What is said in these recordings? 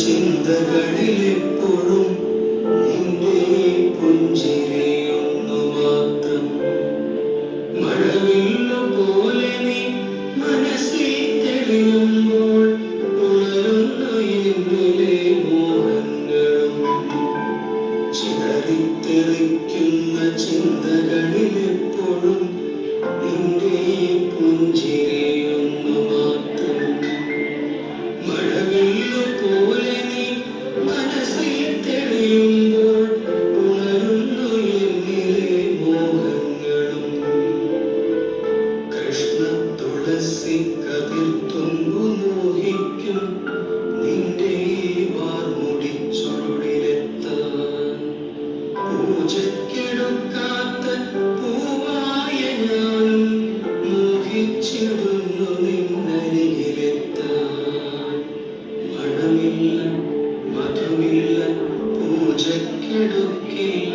ചിന്തകളിലെപ്പോഴും നിന്റെ പുഞ്ചിരിയൊന്നു കൃഷ്ണ തുളസി കതിർത്തുമ്പു മോഹിക്കും. നിന്റെ വാർമുടി ചുരുളിലെത്താൻ പൂജക്കെടുക്കാത്ത പൂവായ ഞാനും മോഹിച്ചിടുന്നു നിന്നരികിലെത്താൻ. മണമില്ല മധുമില്ല പൂജക്കെടുക്കില്ല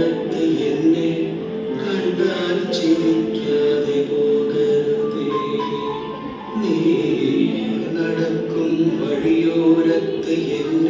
എന്നെ കണ്ടാൽ ചിരിക്കാതെ പോകരുതേ. നീ നടക്കും വഴിയോരത്ത് എന്നെ